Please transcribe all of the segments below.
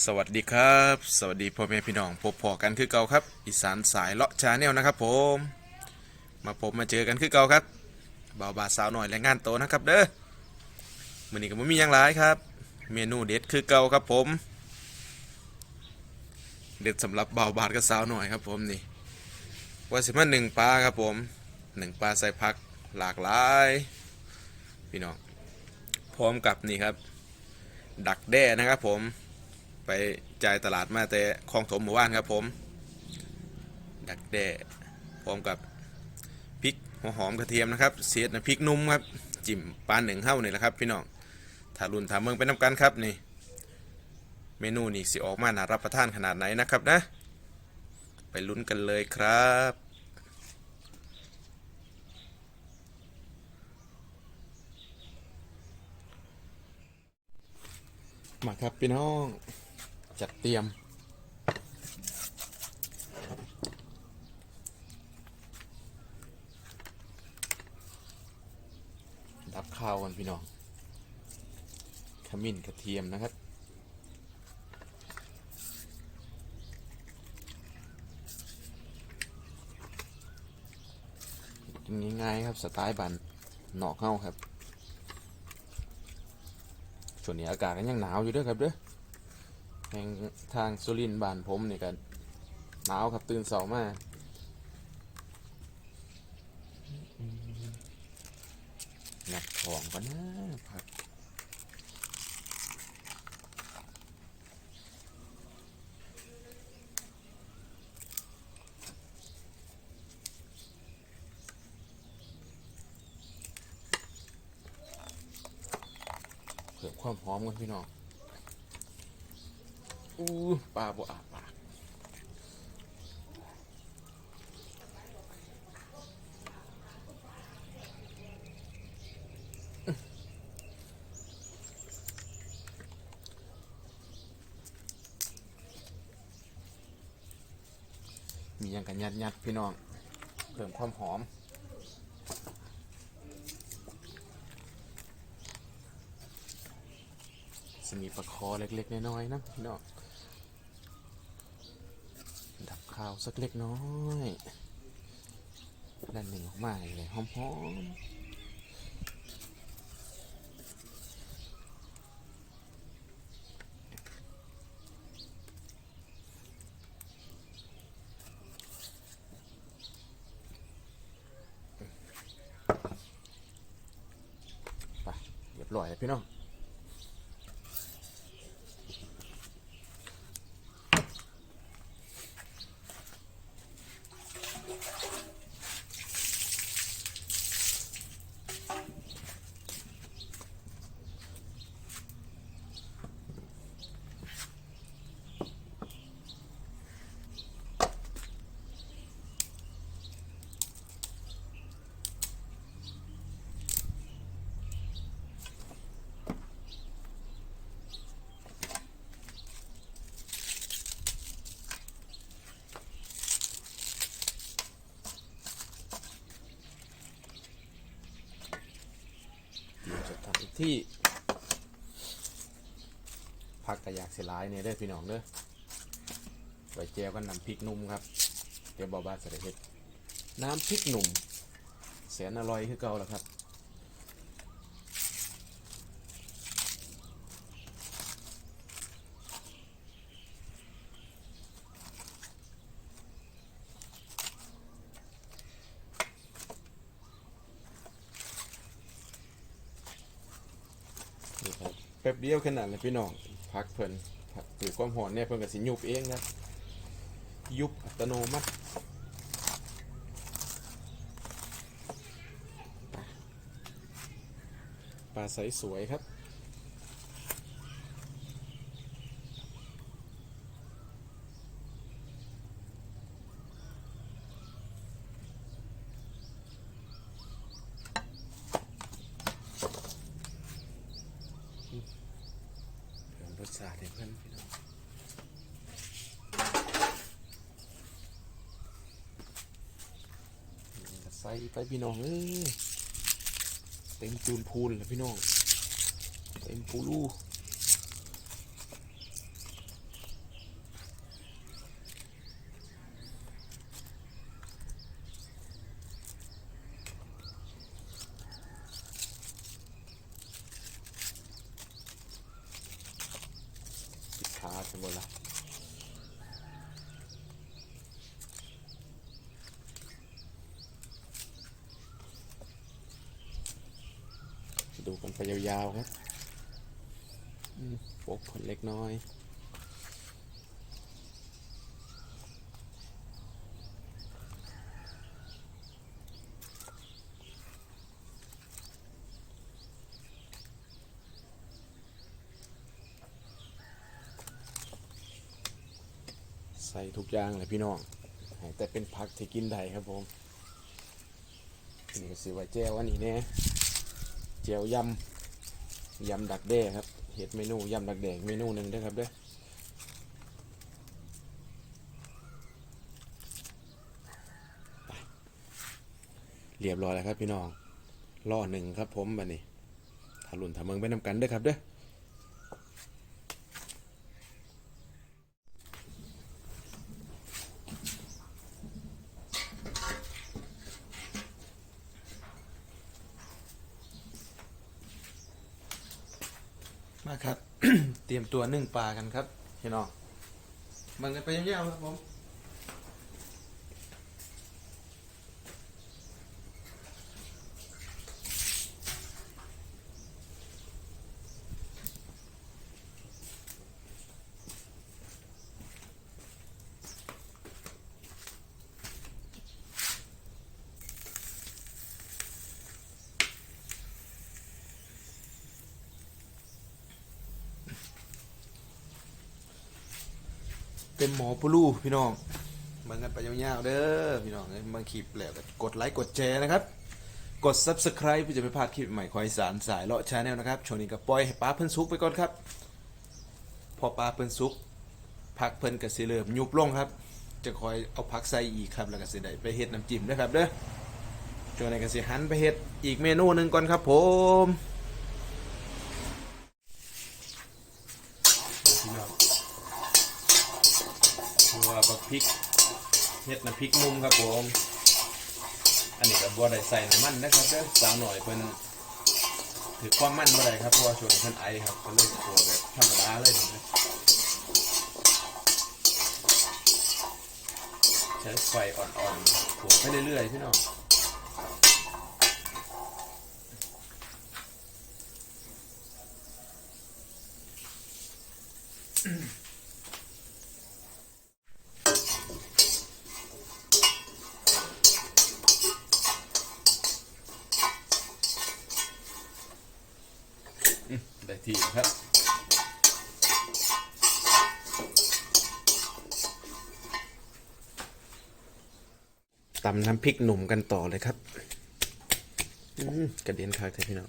สวัสดีครับ สวัสดีพ่อแม่พี่น้องพบพอกันคือเก่าครับอีสานสายเลาะชาแนลนะครับผม มาพบมาเจอกันคือเก่าครับเบาบาสาวหน่อยและงานโตนะครับเด้อมื้อนี้ก็บ่มีหยังหลายครับ เมนูเด็ดคือเก่าครับผม เด็ดสำหรับเบาบาดกับสาวหน่อยครับผมนี่ว่าสิมาหนึ่งปลาครับผมหนึ่งปลาใส่ผักหลากหลาย พี่น้องพร้อมกับนี่ครับ ดักแด้นะครับผม ไปจ่ายตลาดมาแต่คลองถมหมู่บ้านครับผม ดักแด้พร้อมกับพริกหัวหอมกระเทียมนะครับเสียดนะพริกนุ่มครับจิ้มปลาหนึ่งเฮ้านี่แหละครับพี่น้องถ้ารุ่นถามเมืองไปน้ำกันครับนี่ เมนูนี่สิออกมาน่ารับประทานขนาดไหนนะครับนะ ไปลุ้นกันเลยครับมาครับพี่น้อง จัดเตรียม ดับข้าวกันพี่น้อง ขมิ้นกระเทียมนะครับง่ายๆครับ สไตล์บันหนอกเข้าครับ ช่วงนี้อากาศก็ยังหนาวอยู่ด้วยครับเด้อ แห่งทางสุรินทร์บ้านผมนี่ก็หนาวครับตื่นเสามางัดของก่อนนะครับเพิ่มความหอมกันพี่น้อง อู้ปลาบ่อาปากมีอย่างกันยัดยัดๆพี่น้อง เพิ่มความหอมจะมีปลาคอเล็กๆน้อยๆนะพี่น้อง ข้าวสักเล็กน้อยด้านหนึ่งออกมาเลยหอมๆไปเรียบร้อยแล้วพี่น้อง ที่ผักกระยากเสียร้ายเนี่ยได้พี่น้องเด้อไว้แจวกันน้ำพริกนุ่มครับเดี๋ยวบอบ้านเสด็จเฮ็ดน้ำพริกหนุ่มแสนอร่อยคือเก่าแล้วครับ นี่ครับ แป๊บเดียวขนาดเลยพี่น้องพักเพิ่นพักถือความหอนเนี่ยเพิ่นก็สิยุบเองนะยุบอัตโนมัติปลาใสสวยครับ ไปพี่น้องเอ้ยเต็มจูนพูนเลยพี่น้องเต็มพูลูขาทั้งหมดล่ะ ดูกันไปยาวๆครับปกผลเล็กน้อยใส่ทุกอย่างเลยพี่น้อง แต่เป็นผักที่กินได้ครับผม นี่ก็สิว่าแจ้วอันนี้เนี่ย เจวยำยำดักแด้ครับเห็ดเมนูยำดักแด้เมนูหนึ่งด้วยครับเด้อเรียบร้อยแล้วครับพี่น้องล่อหนึ่งครับผมบันนี้ถารุ่นถาเมืองไปนำกันเด้อครับเด้อ มาครับ เตรียมตัวนึ่งปลากันครับพี่น้องมันกันไปยาวๆครับผม เต็มหมอปลูพี่น้องมันกันไปยาวๆเด้อพี่น้องมาคลิปแล้วกดไลค์กดแชร์นะครับ กด subscribe เพื่อจะไม่พลาดคลิปใหม่ของอีสานสายเลาะชาแนลนะครับช่วงนี้ก็ปล่อยให้ปลาเพิ่นซุกไปก่อนครับ พอปลาเพิ่นซุกผักเพิ่นก็สิเริ่มยุบลงครับ จะคอยเอาผักใส่อีกครับแล้วก็สิได้ไปเฮ็ดน้ำจิ้มนะครับเด้อช่วงนี้ก็สิหันไปเฮ็ดอีกเมนูหนึงก่อนครับผมพี่น้องตัวบักพ ริกเฮ็ดน้ำพริกมุมครับผม อันนี้ก็บัวได้ใส่น้ำมันนะครับเด้อสาวหน่อยเพิ่นถือความมันบ่ได้ครับเพราะว่าชนเพิ่นไอครับก็เลยตัวแบบธรรมดาเลยนะใช้ไฟอ่อนๆถูกไปเรื่อยๆพี่น้องได้ที่ครับตำน้ำพริกหนุ่มกันต่อเลยครับกระเด็นคักเลยพี่น้อง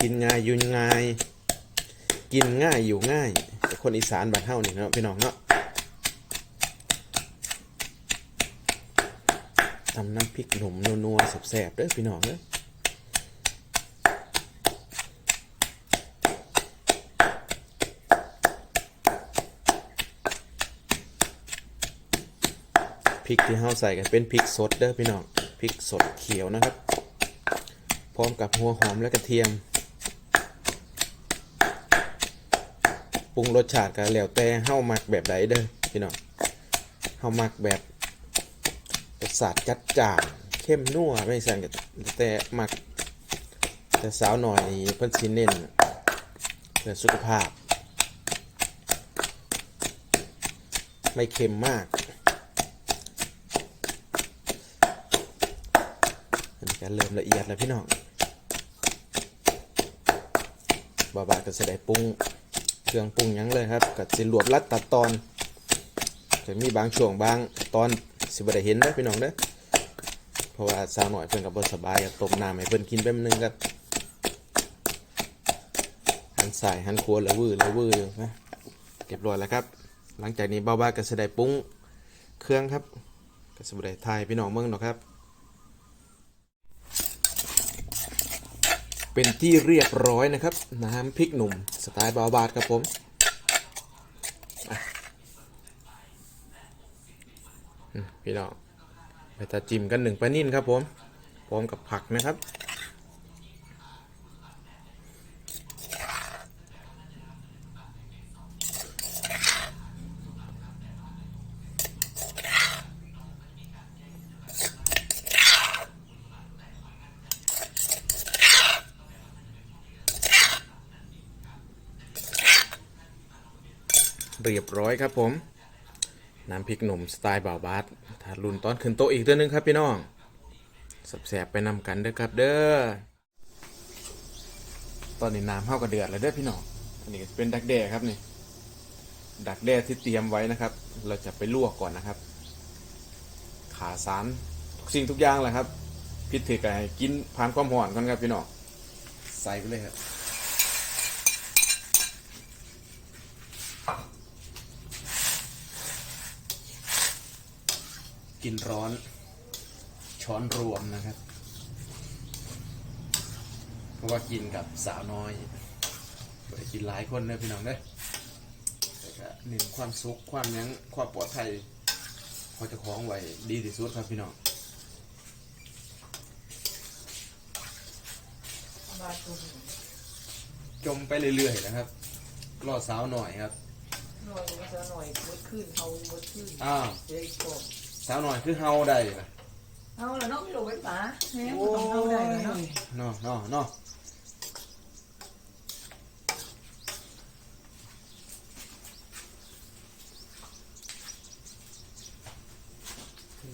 กินง่ายอยุ่ง่าย กินง่ายอยู่ง่าย แต่คนอีสานบ้านเฮานี่เนาะพี่น้องเนาะทำน้ำพริกหนุ่มนัวๆแสบๆเด้อพี่น้องเด้อ พริกที่เฮาใส่กันเป็นพริกสดเด้อพี่น้องพริกสดเขียวนะครับ พร้อมกับหัวหอมและกระเทียมปรุงรสชาติกันแล้วแต่เฮามักแบบใดเด้อพี่น้องเฮามักแบบรสชาติจัดจ้านเข้มนัวไม่สั่นกับแต่มักแต่สาวหน่อยเพิ่นสิเน้นเพื่อสุขภาพ ไม่เค็มมากอันนี้ ก็เริ่มละเอียดแล้วพี่น้องบาบาก็จะได้ปรุงเครื่องปรุงยังเลยครับก็สิรวบรัดตัดตอนจะมีบางช่วงบางตอนสิบ่ได้เห็นเด้อพี่น้องเด้อเพราะว่าสาวหน่อยเพิ่นก็บ่สบายอยากต้มน้ำให้เพิ่นกินแป๊บนึงครับหันสายหันครัวแล้ววื้อแล้ววื้ออยู่นะเรียบร้อยแล้วครับ หลังจากนี้เบาๆก็สิได้ปรุงเครื่องครับก็สิบ่ได้ทายพี่น้องเมืองหรอกครับ เป็นที่เรียบร้อยนะครับ น้ำพริกหนุ่มสไตล์บาบาดครับผมพี่น้องไปตาจิ้มกันหนึ่งปลานิ่นครับผมพร้อมกับผักนะครับ เรียบร้อยครับผม น้ำพริกหนุ่มสไตล์บ่าวบาสถ้ารุ่นตอนขึ้นโต๊ะอีกตัวหนึงครับพี่น้องแสบๆไปนำกันเด้อครับเด้อตอนนี้น้ำเข้ากระเดือดแล้วเด้อพี่น้องอันนี้เป็นดักแด้ครับนี่ดักแด้ที่เตรียมไว้นะครับ เราจะไปลวกก่อนนะครับ ขาสารทุกสิ่งทุกอย่างแหละครับพิธีกายกินผ่านความหอนก่อนครับพี่น้องใส่ไปเลยครับ กินร้อน ช้อนรวมนะครับ เพราะว่ากินกับสาวน้อยบ่ได้กินหลายคนเด้อพี่น้องเด้อแต่ก็หนึ่งความสุขความหยังความปลอดภัยพอจะคล้องไว้ดีที่สุดครับพี่น้องบาดตุ่มจมไปเรื่อยๆนะครับรอสาวหน่อยครับหน่อยมันจะหน่อยมดขึ้นเขามดขึ้นอ้าวเจ๊กบสาวหน่อยคือเฮาได้ปะเอาละเนาะไม่รู้ไว้ป๋าแหมมันต้องเอาได้เลยเนาะเนาะเนาะเนาะ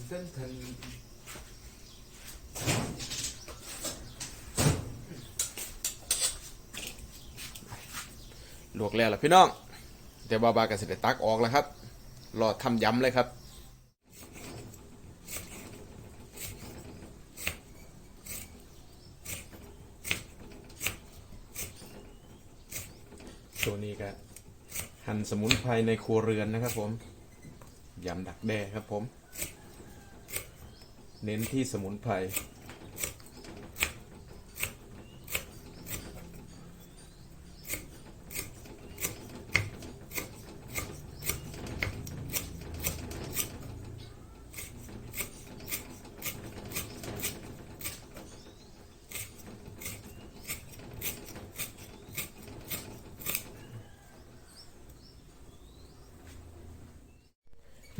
เต้นทันลวกแล้วล่ะพี่น้อง เดี๋ยวบาบากับเสได็จตักออกแล้วครับรอทำยำเลยครับ ตัวนี้ก็หั่นสมุนไพรในครัวเรือนนะครับผมยำดักแด้ครับผม เน้นที่สมุนไพร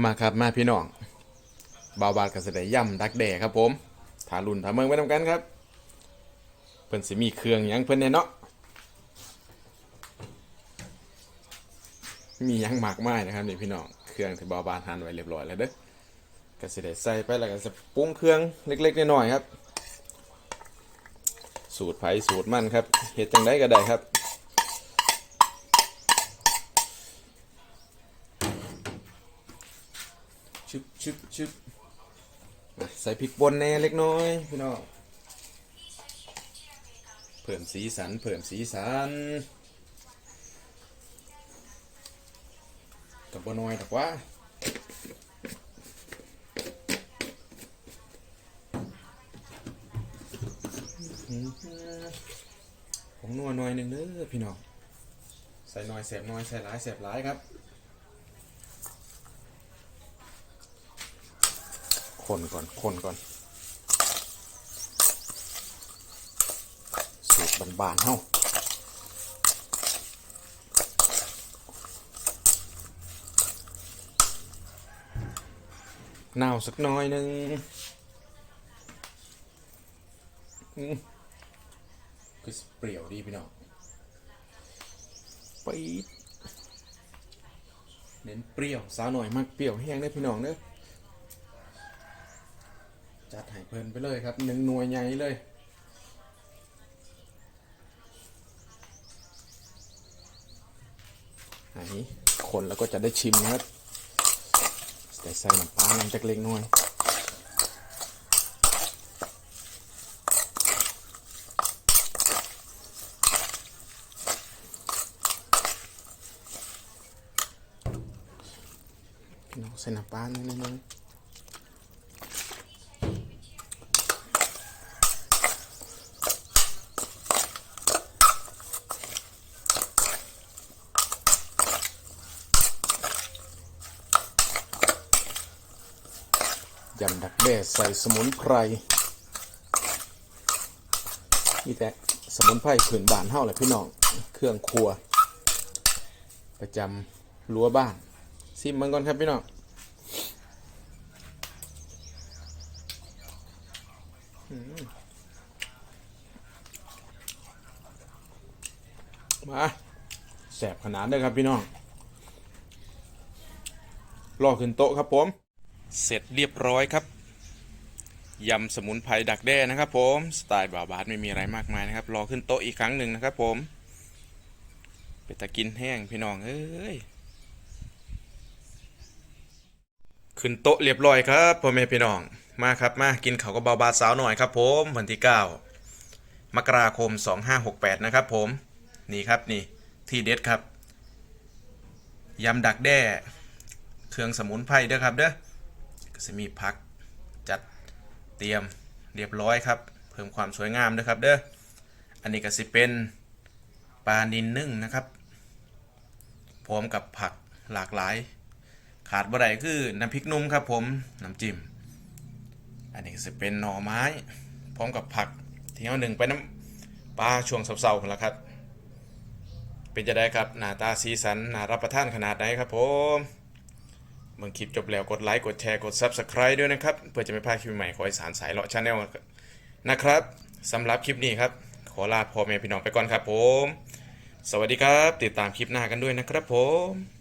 มาครับมาพี่น้องบาวบาดกับเสด็จย่ำดักแด่ครับผมถารุ่นถาเมืองไว้ทำกันครับ เพิ่นสิมีเครื่องยังเพิ่นแน่เนาะมียังหมากไม้นะครับนี่พี่น้องเครื่องที่บาวบาดหั่นไว้เรียบร้อยแล้วเด้อก็สิได้ใส่ไปแล้วก็จะปรุงเครื่องเล็กๆน้อยๆครับ สูตรไผ่สูตรมันครับเฮ็ดจังไดก็ได้ครับ ชึบชึบใส่พริกป่นแน่เล็กน้อย พี่น้องเพิ่มสีสันเพิ่มสีสันกับบน้อยแต่ว่าผงนัวน่อยหนึ่งเด้อพี่น้องใส่น่อยแสบน่อยใส่หลายแสบหลายครับ คนก่อน คนก่อน สูตรบานๆเฮ้าหนาวสักน้อยหนึงอืมคือเปรี้ยวดีพี่น้องปี๊ดเน้นเปรี้ยวสาวหน่อยมากเปรี้ยวแห้งได้พี่น้องเด้อ จัดให้เพลินไปเลยครับหนึ่งหน่วยใหญ่เลยอันนี้คนแล้วก็จะได้ชิมนะครับแต่ใส่น้ำปลาลงจากเล็กน้อยพี่น้องใส่น้ำปลาหนิดนึง ยำดักแด้ ใส่สมุนไพรนี่แต่สมุนไพรผืนบ้านเฮาแหละพี่น้อง เครื่องครัว ประจำรั้วบ้านซิมมันก่อนครับพี่น้องมมาแสบขนาดเลยครับพี่น้องรอขึ้นโต๊ะครับผม เสร็จเรียบร้อยครับ ยำสมุนไพรดักแด้นะครับ ผมสไตล์บาบาสไม่มีอะไรมากมายนะครับ รอขึ้นโต๊ะอีกครั้งหนึ่งนะครับ ผมเป็นตะกินแห้งพี่น้องเอ้ยขึ้นโต๊ะเรียบร้อยครับพ่อแม่พี่น้องมาครับมากินเขากับบาบาสาวหน่อยครับ ผมวันที่ 9 มกราคม 2568 นะครับ ผมนี่ครับนี่ที่เด็ดครับยำดักแด้ เครื่องสมุนไพรเด้อครับเด้อก็จะมีผักจัด เตรียมเรียบร้อยครับ เพิ่มความสวยงามด้อครับเด้ออันนี้ก็สิเป็นปลานินนึ่งนะครับ พร้อมกับผักหลากหลาย ขาดบ่ได้คือน้ำพริกนุ่มครับผมน้ำจิ้มอันนี้ก็จะเป็นหน่อไม้ พร้อมกับผักที่เอาหนึ่งไปน้ำปลาช่วงเสาๆกันแล้วครับ เป็นจะได้ครับหน้าตาสีสันน่ารับประทานขนาดไหนครับผม เมื่อคลิปจบแล้วกดไลค์กดแชร์กด Subscribe ด้วยนะครับ เพื่อจะไม่พลาดคลิปใหม่ของไอสารสายเลาะชาแนลนะครับสำหรับคลิปนี้ครับ ขอลาพ่อแม่พี่น้องไปก่อนครับผม สวัสดีครับ ติดตามคลิปหน้ากันด้วยนะครับผม